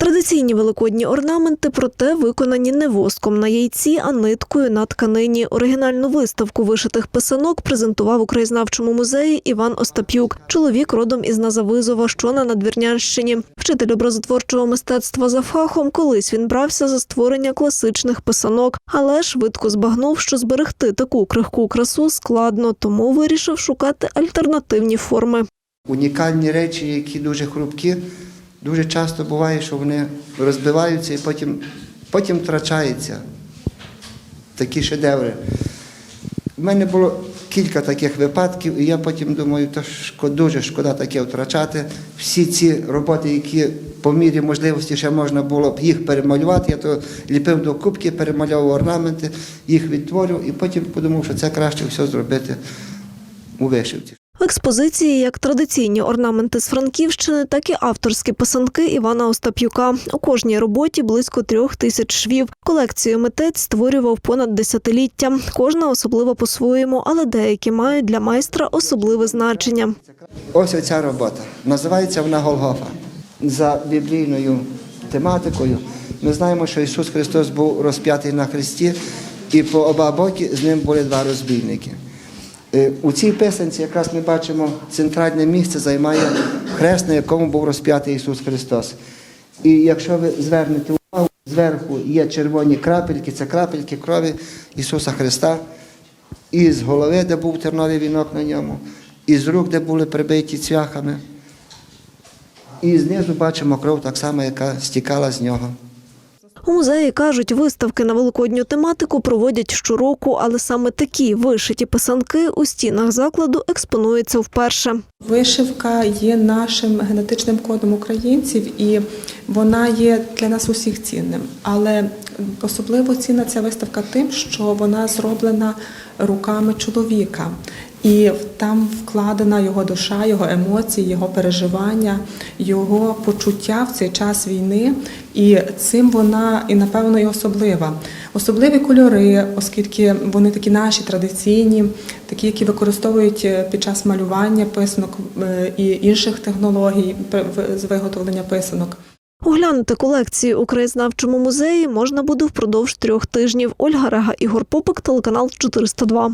Традиційні великодні орнаменти, проте виконані не воском на яйці, а ниткою на тканині. Оригінальну виставку вишитих писанок презентував у краєзнавчому музеї Іван Остап'юк. Чоловік родом із Назавизова, що на Надвірнянщині. Вчитель образотворчого мистецтва за фахом. Колись він брався за створення класичних писанок, але швидко збагнув, що зберегти таку крихку красу складно, тому вирішив шукати альтернативні форми. Унікальні речі, які дуже хрупкі, дуже часто буває, що вони розбиваються і потім, потім втрачаються. Такі шедеври. У мене було кілька таких випадків, і я потім думаю, то шко- дуже шкода таке втрачати. Всі ці роботи, які по мірі можливості ще можна було б їх перемалювати, я то ліпив до кубки, перемальовував орнаменти, їх відтворював, і потім подумав, що це краще все зробити у вишивці. В експозиції як традиційні орнаменти з Франківщини, так і авторські писанки Івана Остап'юка. У кожній роботі близько трьох тисяч швів. Колекцію митець створював понад десятиліття. Кожна особлива по-своєму, але деякі мають для майстра особливе значення. Ось оця робота. Називається вона Голгофа. За біблійною тематикою ми знаємо, що Ісус Христос був розп'ятий на хресті, і по оба боки з ним були два розбійники. Е, У цій писанці якраз ми бачимо центральне місце займає хрест, на якому був розп'ятий Ісус Христос. І якщо ви звернете увагу, зверху є червоні крапельки, це крапельки крові Ісуса Христа, і з голови, де був терновий вінок на ньому, і з рук, де були прибиті цвяхами. І знизу бачимо кров так само, яка стікала з нього. У музеї кажуть, виставки на великодню тематику проводять щороку, але саме такі вишиті писанки у стінах закладу експонуються вперше. Вишивка є нашим генетичним кодом українців, і вона є для нас усіх цінним. Але особливо цінна ця виставка тим, що вона зроблена руками чоловіка. І там вкладена його душа, його емоції, його переживання, його почуття в цей час війни. І цим вона і напевно і особлива. Особливі кольори, оскільки вони такі наші традиційні, такі, які використовують е, під час малювання писанок е, і інших технологій з виготовлення писанок. Оглянути колекції у краєзнавчому музеї можна буде впродовж трьох тижнів. Ольга Рега, Ігор Попик, телеканал 402.